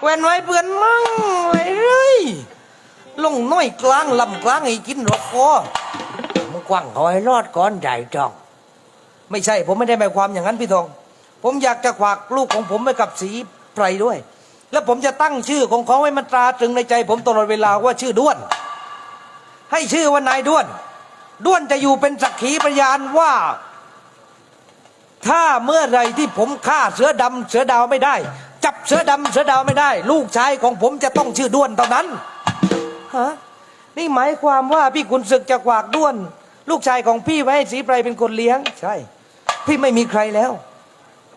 แวนไว้เพื่อนมั่งไว้เรื่อยลงน้อยกลางลำกลางไอ้กินรกคอมึงกว้างเขาให้รอดก่อนใหญ่จอง ไม่ใช่ ผมไม่ได้หมายความอย่างนั้นพี่ทอง ผมอยากจะขวากลูกของผมไปกับสีไพรด้วย แล้วผมจะตั้งชื่อของเขาให้มันตราตรึงในใจ ผมตลอดเวลาว่าชื่อด้วน ให้ชื่อว่านายด้วน ด้วนจะอยู่เป็นสักขีพยานว่า ถ้าเมื่อไรที่ผมฆ่าเสือดำเสือดาวไม่ได้ จับเสือดำเสือดาวไม่ได้ ลูกชายของผมจะต้องชื่อด้วนเท่านั้นฮะนี่หมายความว่าพี่ขุนศึกจะขวากด้วน ลูกชายของพี่ไว้ให้สีไพรเป็นคนเลี้ยง ใช่ พี่ไม่มีใครแล้ว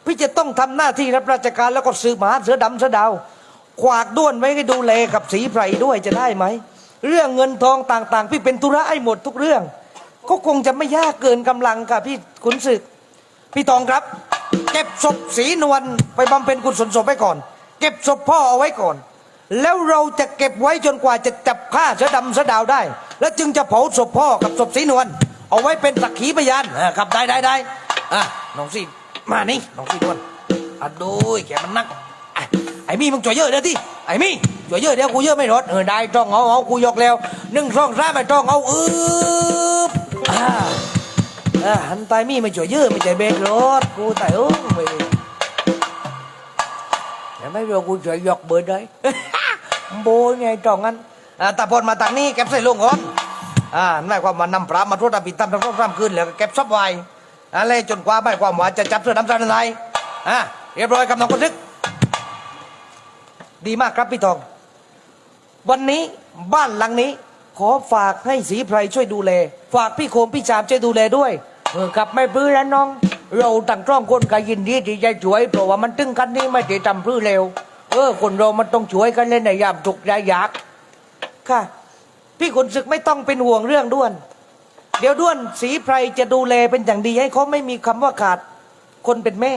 พี่จะต้องทำหน้าที่รับราชการแล้วก็สืบหาเสือดำเสือดาวขวากด้วนไว้ให้ดูแลกับสีไพรด้วยจะได้ไหมเรื่องเงินทองต่างๆ พี่เป็นธุระให้หมดทุกเรื่อง ก็คงจะไม่ยากเกินกำลังค่ะพี่ขุนศึก พี่ตองครับ เก็บศพสีนวลไปบำเพ็ญกุศลศพไว้ก่อน เก็บศพพ่อเอาไว้ก่อน แล้วเราจะเก็บไว้จนกว่าจะจับฆ่าเสือดำเสือดาวได้ แล้วจึงจะเผาศพพ่อกับศพสีนวลเอาไว้เป็นสักขีพยานอ่าครับได้ได้ได้อะน้องสีมานี่น้องสีนวลอะดูแกมันนักไอ้ไอ้มี่มึงจ่วยเยอะเดี๋ยวที่ไอ้มี่จ่วยเยอะเดี๋ยวกูเยอะไม่รอดเออได้จ้องเอาเอากูยกแล้วหนึ่งสองสามไปจ้องเอาอืบอ่าะหันตายมีไม่ช่วยยื้อไม่ใช่เบรกรถกูตายเอ้งไปดิแต่ไม่รู้กูช่วยยกเบิร์ดได้โบยไงตรงนั้นอ่าตาพลมาทางนี้เก็บใส่ลงก่อนอ่าหมายความว่านำพระมาทวดปิดตามทำรอบรำคืนแล้วก็เก็บซับไว้อะไรจนกว่าหมายความว่าจะจับเสื้อดำซาในอ่าเรียบร้อยกับน้องคนทึก ดีมากครับพี่ทอง วันนี้บ้านหลังนี้ ขอฝากให้สีไพรช่วยดูแล ฝากพี่โคมพี่จามช่วยดูแลด้วย เออกับไม่ปลื้อแล้วน้อง เราตั้งกล้องคนก็ยินดีที่จะช่วยเพราะว่ามันตึงกันนี้ไม่ได้ทำปลื้อเร็ว เออ คนเรามันต้องช่วยกันเล่นในยามทุกข์ยายากค่ะ พี่ขุนศึกไม่ต้องเป็นห่วงเรื่องด้วน เดี๋ยวด้วนสีไพรจะดูแลเป็นอย่างดีให้เขาไม่มีคำว่าขาด คนเป็นแม่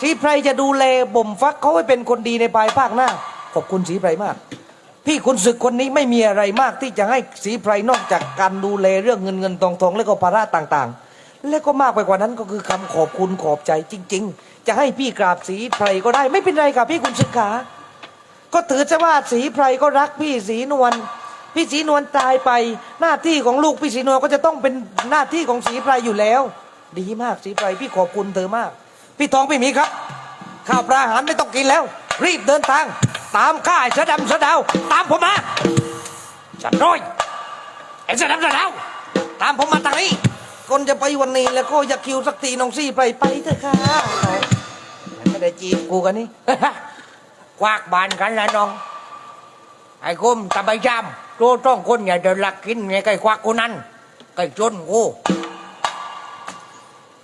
สีไพรจะดูแลบ่มฟักเขาให้เป็นคนดีในภายภาคหน้า ขอบคุณสีไพรมากพี่ขุนศึกคนนี้ไม่มีอะไรมากที่จะให้สีไพรนอกจากการดูแลเรื่องเงินเงินทองทองและก็ภาระต่าง ๆ และก็มากไปกว่านั้นก็คือคำขอบคุณขอบใจจริง ๆ จะให้พี่กราบสีไพรก็ได้ ไม่เป็นไรค่ะพี่ขุนศึกขาก็ถือซะว่าสีไพรก็รักพี่สีนวลพี่สีนวลตายไป หน้าที่ของลูกพี่สีนวลก็จะต้องเป็นหน้าที่ของสีไพรอยู่แล้ว ดีมากสีไพรพี่ขอบคุณเธอมาก พี่ทองพี่หมีครับ ข้าวปลาอาหารไม่ต้องกินแล้ว รีบเดินทาง ตามข้าไอ้เสือดำเสือดาวตามผมมาจันร้อยไอ้เสือดำเสือดาวตามผมมาทางนี้ คนจะไปวันนี้แล้วก็อยากคิวสักทีน้องซี่ไปไปเถอะค่ะไม่ได้จีบกูกันนี่กวากบานกันแล้วน้อง ไอ้กุมตะใบจามโตต้องคนอย่าเดินลักกินไงไก่ควักกูนั่นไก่จนกู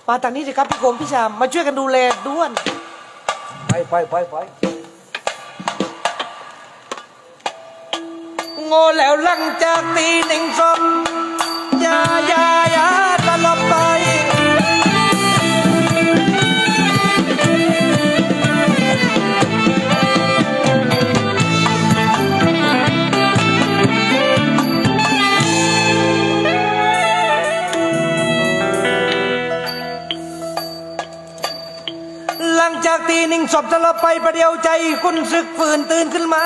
มาทางนี้สิครับพี่กรมพี่ชามมาช่วยกันดูแลด้วน ไปไปไปไปโง่แล้วหลังจากตีหนึ่งสมอยาอยาอยา ตีหนึ่งศพสลบไปประเดียวใจคุณศึกฝืนตื่นขึ้นมา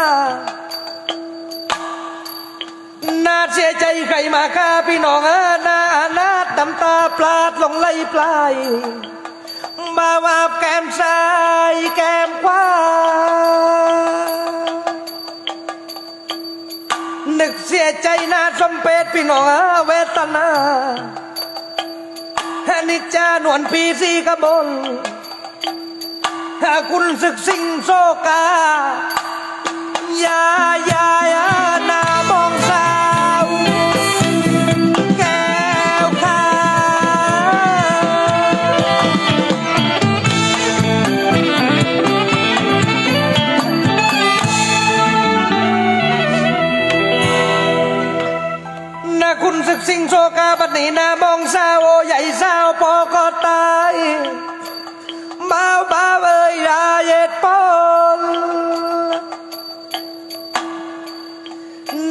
น่าเสียใจใครมาฆ่าพี่น้องออหน้านาดำตาปลาดลงไหลปลายบาวาบแก้มซ้ายแก้มขวานึกเสียใจนาสมเพชพี่น้องเวทนานิจจานวลปีสีกระบน คุณศึกสิงโซกายายายานา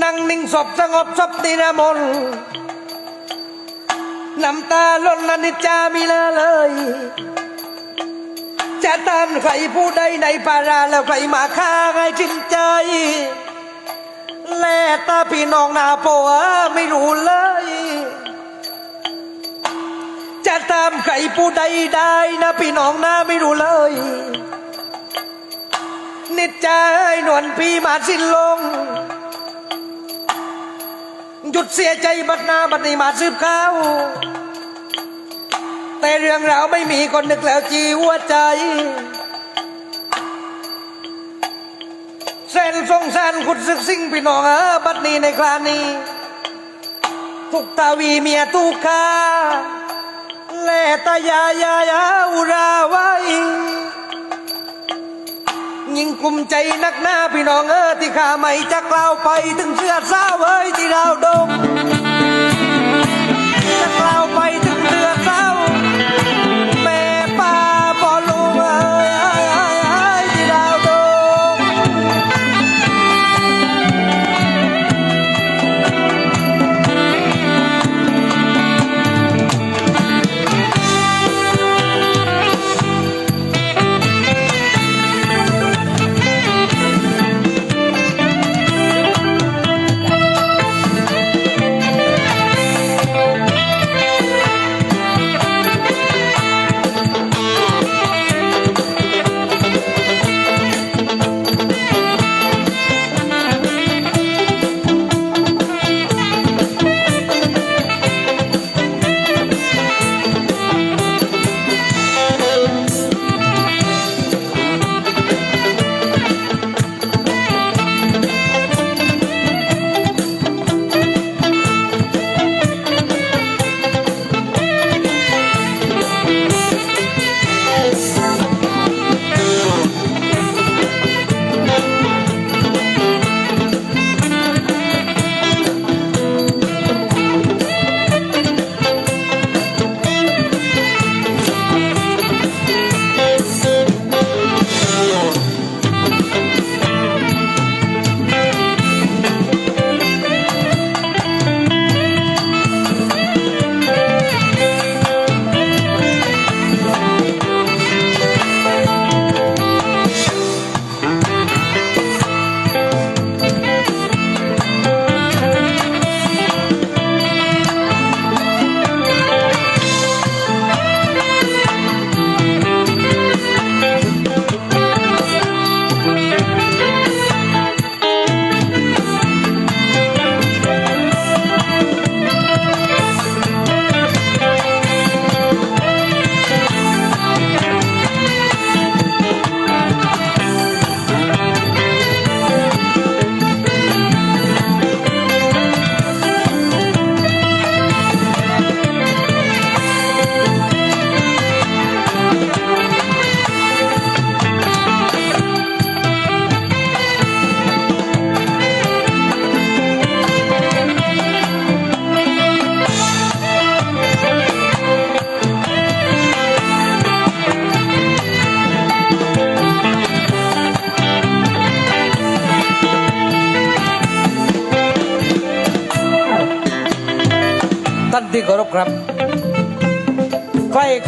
นั่งนิ่งศพสงบศพนิรมนต์น้ำตาล้นละนิจจามีละเลย จะตามใครผู้ใดในปาราแล้วใครมาฆ่าให้จินใจ แลตาพี่น้องนาโปะไม่รู้เลย จะตามใครผู้ใดได้นะพี่น้องนาไม่รู้เลย นิดใจนวลพี่มาสิ้นลง หยุดเสียใจบัดนาบัดนี้มาสืบข้าวแต่เรื่องราวไม่มีคนนึกแล้วจีหัวใจแสนสงสารขุดศึกสิ่งพี่น้องอบัดนี้ในครานี้ทุกตาวีเมียตุกคาแลตายายายาอุราไว้ ยิ่งกลุ่มใจนักหน้าพี่น้องเออที่ข้าไม่จะกล่าวไปถึงเสื้อสาวเอ้ยที่ดาวดงจะกล่าว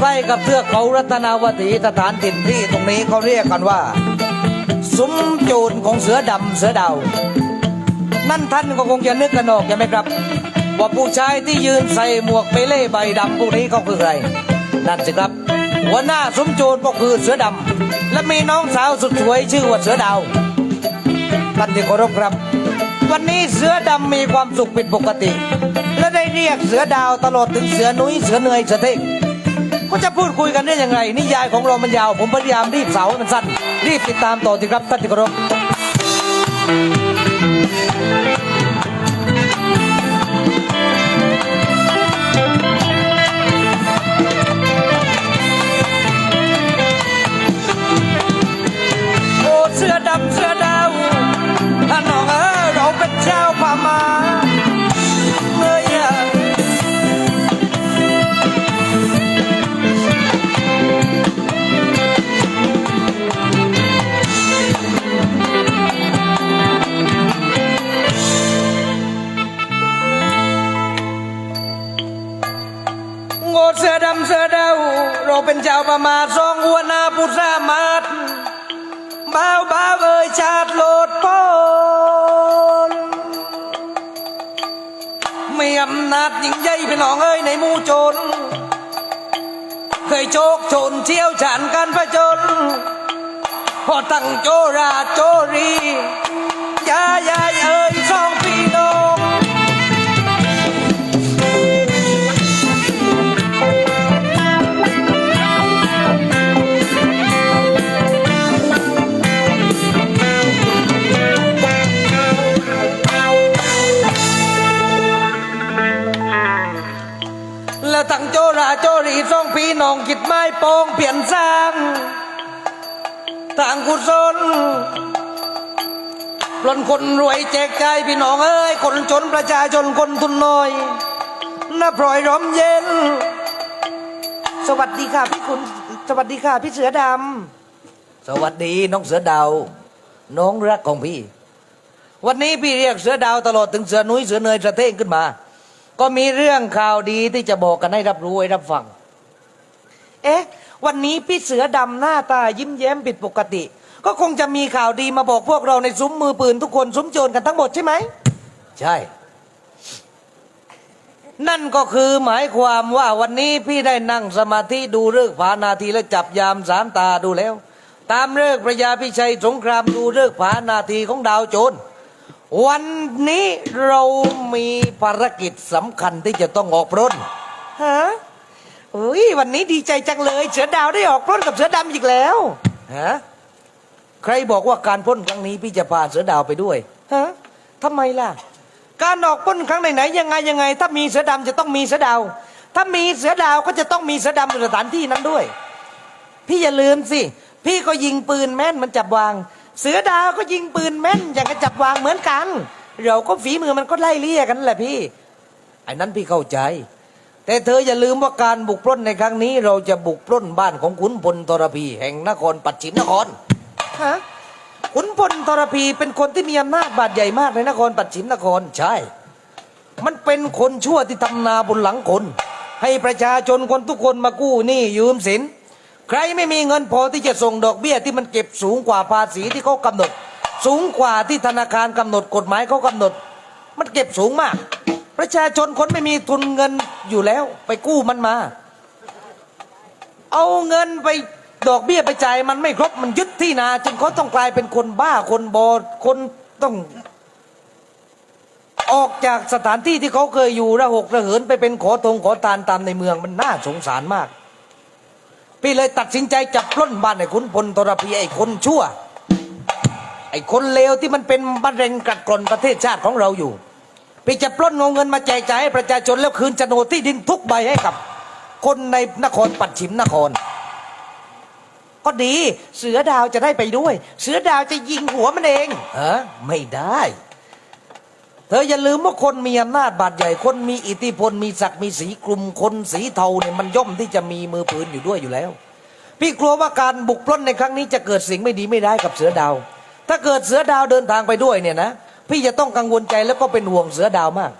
ใกล้กับเทือกเขารัตนาวตีสถานถิ่นที่ตรงนี้เขาเรียกกันว่า ซุ้มโจรของเสือดำเสือดาวนั่นท่านก็คงจะนึกกันออกใช่ไหมครับ ว่าผู้ชายที่ยืนใส่หมวกเปเล่ใบดำพวกนี้เขาคือใครนั่นสิครับ หัวหน้าซุ้มโจรก็คือเสือดำและมีน้องสาวสุดสวยชื่อว่าเสือดาวท่านที่เคารพครับ วันนี้เสือดำมีความสุขผิดปกติ และได้เรียกเสือดาวตลอดถึงเสือนุ้ยเสือเหนื่อยเสือเท่ง ก็จะพูดคุยกันได้ยังไงนิยายของเรามันยาว ผมพยายามรีบเสาให้มันสั้น รีบติดตามต่อสิครับท่านที่เคารพ พี่น้องเอ้ยในมู่จน เคยโจกชนเชี่ยวชาญการะจน พอตั้งโจราโจรียายายเอ้ยสองพี่น้อง รีสองพี่น้องคิดไม้โปองเปลี่ยนสร้างต่างกุศลปล้นคนรวยแจกใจายพี่น้องเอ้ย คนจนประชาชนคนทุนน้อยน่าปล่อยร่มเย็น สวัสดีค่ะพี่คุณ สวัสดีค่ะพี่เสือดำ สวัสดีน้องเสือดาว น้องรักของพี่ วันนี้พี่เรียกเสือดาวตลอดถึงเสือนุ้ยเสือเนยเสือเท่งขึ้นมา ก็มีเรื่องข่าวดีที่จะบอกกันให้รับรู้ให้รับฟัง เอ๊ะ วันนี้พี่เสือดำหน้าตายิ้มแย้มผิดปกติ ก็คงจะมีข่าวดีมาบอกพวกเราในซุ้มมือปืนทุกคนซุ้มโจรกันทั้งหมดใช่ไหม ใช่ นั่นก็คือหมายความว่าวันนี้พี่ได้นั่งสมาธิดูเลิกษ์ผานาทีและจับยามสามตาดูแล้ว ตามเลิกษ์พระยาพิชัยสงครามดูเลิกษ์ผานาทีของดาวโจรวันนี้เรามีภารกิจสำคัญที่จะต้องออกปล้นฮะ เฮ้ยวันนี้ดีใจจังเลย เสือดาวได้ออกปล้นกับเสือดำอีกแล้วฮะใครบอกว่าการปล้นครั้งนี้พี่จะพาเสือดาวไปด้วยฮะทำไมล่ะ การออกปล้นครั้งไหนๆยังไงยังไง ถ้ามีเสือดำจะต้องมีเสือดาว ถ้ามีเสือดาวก็จะต้องมีเสือดำในสถานที่นั้นด้วย พี่อย่าลืมสิ พี่ก็ยิงปืนแม่นมันจับวาง เสือดาวก็ยิงปืนแม่นอย่างกับจับวางเหมือนกันเราก็ฝีมือมันก็ไล่เลี่ยกันแหละพี่ไอ้นั้นพี่เข้าใจ แต่เธออย่าลืมว่าการบุกปล้นในครั้งนี้ เราจะบุกปล้นบ้านของขุนพลทรพีแห่งนครปัจฉิมนคร ฮะขุนพลทรพีเป็นคนที่มีอำนาจบาดใหญ่มากในนครปัจฉิมนครใช่ มันเป็นคนชั่วที่ทำนาบนหลังคน ให้ประชาชนคนทุกคนมากู้หนี้ยืมสิน ใครไม่มีเงินพอที่จะส่งดอกเบี้ยที่มันเก็บสูงกว่าภาษีที่เขากำหนด สูงกว่าที่ธนาคารกำหนดกฎหมายเขากำหนด มันเก็บสูงมาก ประชาชนคนไม่มีทุนเงินอยู่แล้ว ไปกู้มันมา เอาเงินไปดอกเบี้ยไปจ่ายมันไม่ครบมันยึดที่นาจนเขาต้องกลายเป็นคนบ้าคนบอคนต้อง ออกจากสถานที่ที่เขาเคยอยู่ระหกระเหินไปเป็นขอทงขอทานตามในเมืองมันน่าสงสารมาก พี่เลยตัดสินใจจับปล้นบ้านไอ้ขุนพลทรพีไอ้คนชั่ว ไอ้คนเลวที่มันเป็นมะเร็งกัดกร่อนประเทศชาติของเราอยู่ พี่จะปล้นเอาเงินมาแจกจ่ายให้ประชาชนแล้วคืนโฉนดที่ดินทุกใบให้กับ คนในนครปัจฉิมนคร ก็ดี เสือดาวจะได้ไปด้วย เสือดาวจะยิงหัวมันเองฮะไม่ได้ เธออย่าลืมว่าคนมีอำนาจบาดใหญ่ คนมีอิทธิพลมีศักดิ์มีสีกลุ่มคนสีเทาเนี่ยมันย่อมที่จะมีมือปืนอยู่ด้วยอยู่แล้วพี่กลัวว่าการบุกปล้นในครั้งนี้จะเกิดสิ่งไม่ดีไม่ร้กับเสือดาว ถ้าเกิดเสือดาวเดินทางไปด้วยเนี่ยนะ พี่จะต้องกังวลใจแล้วก็เป็นห่วงเสือดาวมาก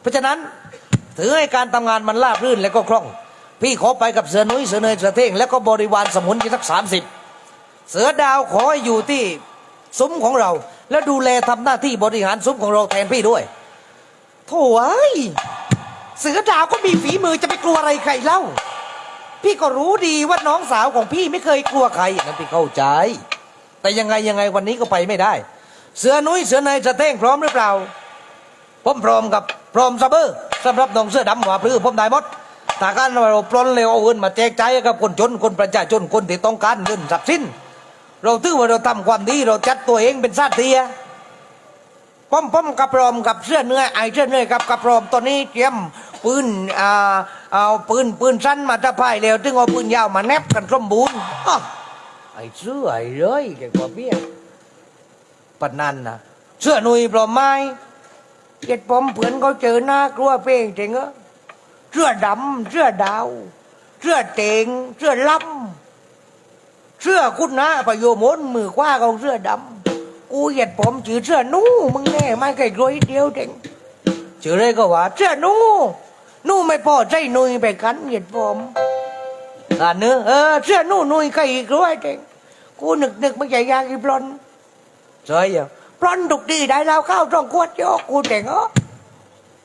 เพราะฉะนั้นถือให้การทำงานมันราบรื่นและก็คล่อง พี่ขอไปกับเสือนุ้ยเสือเนยเสือเท่งแล้วก็บริวารสมุนอีกสักสามสิบเสือดาวขอให้อยู่ที่ซุ้มของเรา แล้วดูแลทำหน้าที่บริหารซุ้มของเราแทนพี่ด้วยโถ่เอ้ยเสือดาวก็มีฝีมือจะไปกลัวอะไรใครเล่า พี่ก็รู้ดีว่าน้องสาวของพี่ไม่เคยกลัวใครนั่นพี่เข้าใจ แต่ยังไงยังไงวันนี้ก็ไปไม่ได้ เสือนุ้ยเสือเนยเสือเท่งพร้อมหรือเปล่าผมพร้อมกับพร้อมซับเบอร์สำหรับน้องเสื้อดำหัวพลื้อผมได้หมดถ้าการเราปล้นเร็วเอาเงินมาแจกจ่ายให้กับคนจนคนประชาชนคนที่ต้องการเงินทรัพย์สินเราถือว่าเราทำความดีเราจัดตัวเองเป็นซาเตียป้อมป้อมกับพรอมกับเสื้อเนื้อไอเสื้อเนื้อกับกับพรอมตอนนี้เตรียมปืนอ่าเอาปืนปืนสั้นมาตะพายแล้วถึงเอาปืนยาวมาแนบกันสมบูรณ์อ้อไอ้เสื้อไอเลยแกกว่าเบี้ย ปนนันนะเสื้อหนุยปลอมไม้เจ็ดผมเผื่อนเขาเจอหน้ากลัวเป้งจิงเหรอเสื้อดำเสื้อดาว เสื้อเตงเสื้อล้ำเสื้อคุณนะประโยมนมือขว้าของเสื้อดำกูเหยียดผมชื่อเสื้อนู้มึงแน่ไม่เคยรวยเดียวเด็งชื่ออะไรก็ว่า เสื้อนู้นู้ไม่พอใจนุยไปกันเหยียดผมอ่าเนื้อเออเสื้อนู่นนุ่ยก็อีกด้วยเก่งกูนึกนึกไม่ใช่ยากีปลอน เฉยอะปลอนทุกทีได้แล้วข้าวต้องขวดโยกกูเจ๋งเอ่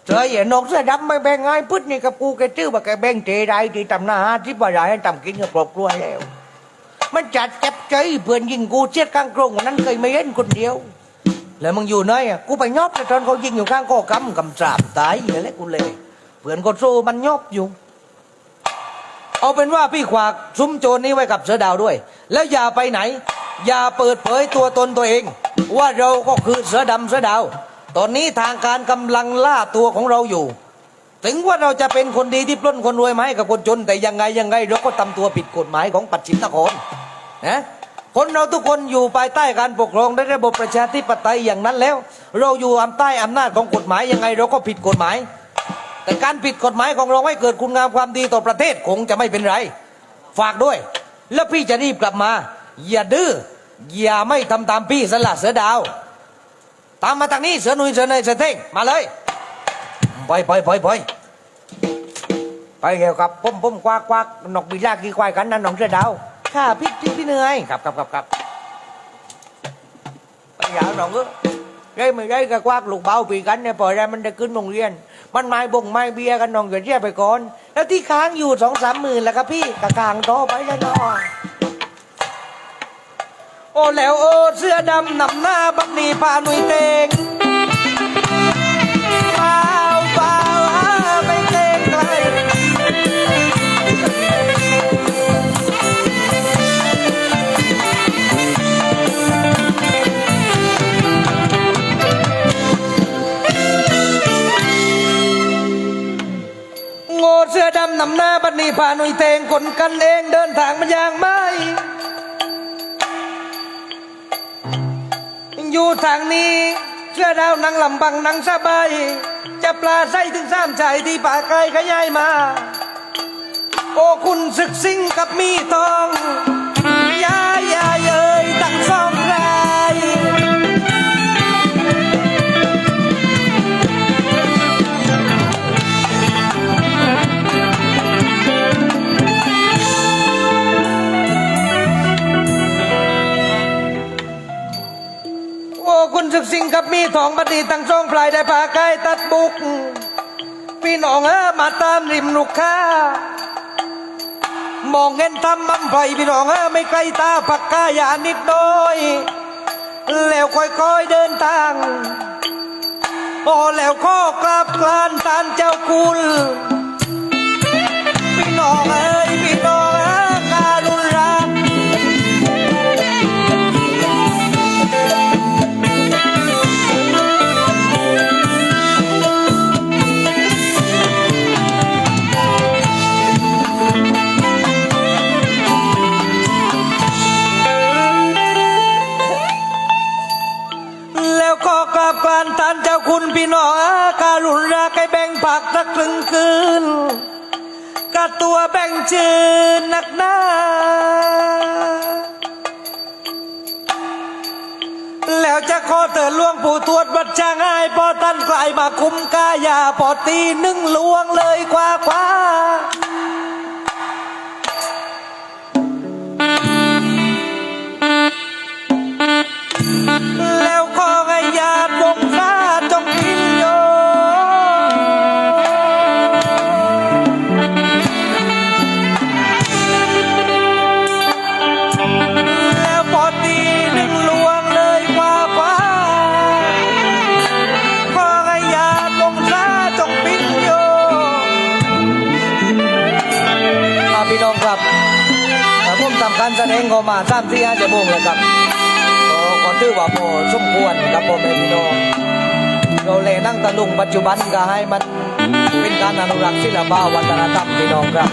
เฉยอะนกเสื้อดำไม่แบ่งง่ายพุทธนี่กับกูแกชื่อว่าแกแบ่งเจได้ที่ทำหน้าหาที่บ่ได้ให้ทำกินกับครอบครัวแล้ว มันจัดเจ็บใจเพื่อนยิงกูเชียดข้างกรงนั้นเคยไม่เห็นคนเดียว แล้วมึงอยู่ไหนอะกูไปยอบแต่ตอนเขายิงอยู่ข้างก็กำกำสามตายอย่างนี้กูเลยเพื่อนก็โซ่มันยอบอยู่เอาเป็นว่าพี่ขวากซุ้มโจรนี้ไว้กับเสือดาวด้วย แล้วอย่าไปไหน อย่าเปิดเผยตัวตนตัวเอง ว่าเราก็คือเสือดำเสือดาว ตอนนี้ทางการกำลังล่าตัวของเราอยู่ ถึงว่าเราจะเป็นคนดีที่ปล้นคนรวยมาให้กับคนจน แต่ยังไงยังไงเราก็ทำตัวผิดกฎหมายของปัจฉิมนครนะคนเราทุกคนอยู่ภายใต้การปกครองในระบบประชาธิปไตยอย่างนั้นแล้ว เราอยู่ภายใต้อำนาจของกฎหมายยังไงเราก็ผิดกฎหมาย แต่การผิดกฎหมายของเราให้เกิดคุณงามความดีต่อประเทศคงจะไม่เป็นไร ฝากด้วย แล้วพี่จะรีบกลับมา อย่าดื้อ อย่าไม่ทำตามพี่สละเสือดาว ตามมาทางนี้เสือหนุยเสือเนยเสือเท่งมาเลยไปไปไปไปไปเกี่ยวกับผมผมควักควักนกบิลากีควายกันนั่นน้องเสือดาวค่ะพี่พี่พี่เหนื่อยครับครับครับครับไปยาวน้องเออได้ไม่ได้ก็ควักลูกเบาปีกันเนี่ยปล่อยได้มันได้ขึ้นโรงเรียน มันไม่บงไม่เบียกันน้องอย่าเรียกไปก่อน แล้วที่ค้างอยู่สองสามหมื่นแล้วครับพี่กะกลางโตไปแล้วน้อง โอ้แล้วโอ้เสื้อดำนำหน้าบักนีพาหนุ่ยเตงเปล่าเปล่าอ่าไม่เตงไกลโง่เสื้อดำนำหน้าบักนีพาหนุ่ยเตงคนกันเองเดินทางมาอย่างไม่ อยู่ทางนี้เสื้อดาวนังลำบังนังสบายจะปลาไส้ถึงสามใจที่ป่าไกลขยายมา โอ้คุณศึกซิ่งกับมีทอง สึกสิงกับมีทองบัดนีตั้งสองปลายได้พาใกล้ตัดบุก พี่น้องเออมาตามริมลูกค้ามองเงินทำมั่มไฟพี่น้องเออไม่ไกลตาผักกายานิดน้อย แล้วค่อยๆเดินทางโอ้แล้วข้อกราบกลานตานเจ้าคุณพี่น้องเอ้ยพี่น้อง คุณพี่น้องอาการุณรักให้แบ่งผักตะกลึงคืนกะตัวแบ่งจืนนักหนาแล้วจะขอเตือนหลวงปู่ทวดบัดจางให้พอตั้นกลายมาคุ้มกายาพอตีหนึ่งลวงเลยกว่าคว้า การแสดงก็มาสามสี่ห้าชั่วโมงแล้วครับก็ก็ถือว่าพอสมควรกับพ่อแม่พี่น้องเราเลยนั่งตะลุงปัจจุบันก็ให้มันเป็นการอนุรักษ์ศิลปะวัฒนธรรมพี่น้องครับ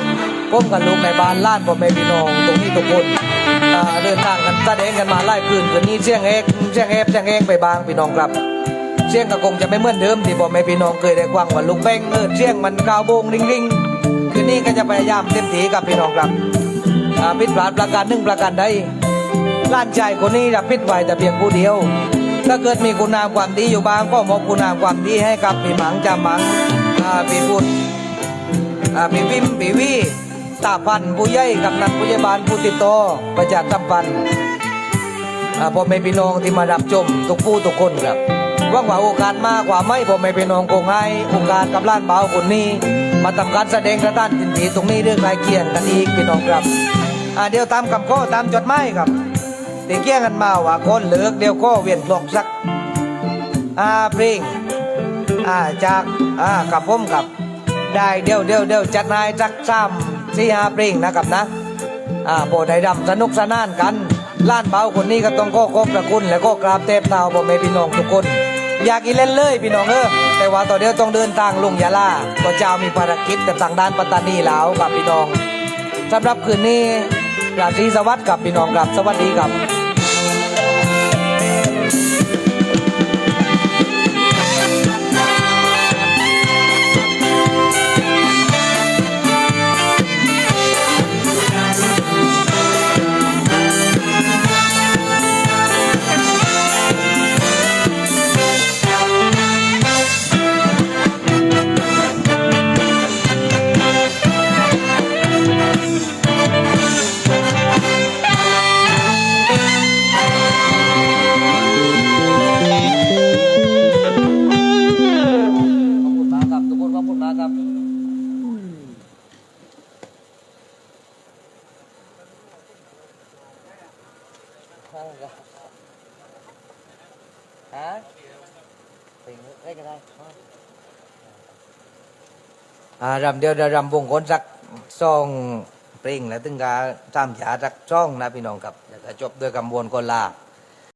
ผมกับลูกในบ้านล้านพ่อแม่พี่น้องตรงนี้ทุกคนเดินทางกันแสดงกันมาไล่คืนคืนนี้เสียงเอกเสียงเอฟเสียงเองไปบางพี่น้องครับเสียงก็คงจะไม่เหมือนเดิมที่พ่อแม่พี่น้องเคยได้กว้างว่าลูกแป้งเออเสียงมันกาวโบงริงริงคืนนี้ก็จะพยายามเต็มที่กับพี่น้องครับ อาผิดพลาดประการหนึ่งประการใดล้านชายคนนี้รับพิษไว้แต่เพียงผู้เดียว ถ้าเกิดมีคุณงามความดีอยู่บ้างก็มอบคุณงามความดีให้กับพี่หมังจาหมังอาพี่พุทธอาพี่วิมพี่วิตาพันผู้ใหญ่กับนันผู้ใหญ่บ้านผู้ติดต่อประชาสัมพันธ์อ่าพ่อแม่พี่น้องที่มารับชมทุกผู้ทุกคนครับว่างว่าโอกาสมากกว่าไม่พ่อแม่พี่น้องคงให้โอกาสกับล้านเบาคนนี้ มาทำการแสดงกระด้านจินตีตรงนี้เรื่องรายเคียงกันอีกพี่น้องครับ อ่าเดี๋ยวตามคำข้อตามจดหมายครับตีเกี่ยงกันมาว่าคนเหลือกเดี๋ยวข้อเวียนปลอกสักอ่าเพลงอ่าจากอ่ากับผมกับได้เดี๋ยวเดี๋ยวเดี๋ยวจัดนายจักซ้ำสี่ห้าเพลงนะครับนะอ่าโปรดให้ดำสนุกสนานกันล้านเบาคนนี้ก็ต้องก็ขอบพระคุณและก็กราบเทพเท้าพ่อแม่พี่น้องทุกคน อยากอีเล่นเลยพี่น้องเออแต่ว่าต่อนเดียวต้องเดินทางลงยาลาก็เจ้ามีภารกิจกับทางด้านปัตตานีแล้วกับพี่น้องสำหรับคืนนี้ ราตรีสวัสดิ์กับพี่น้องครับสวัสดีครับขอบ รำเดียวรำวงคนสักซองเปลงแล้วตึงกาตามยาสักช่องนะพี่น้องครับจะจบด้วยกำบวนคนลา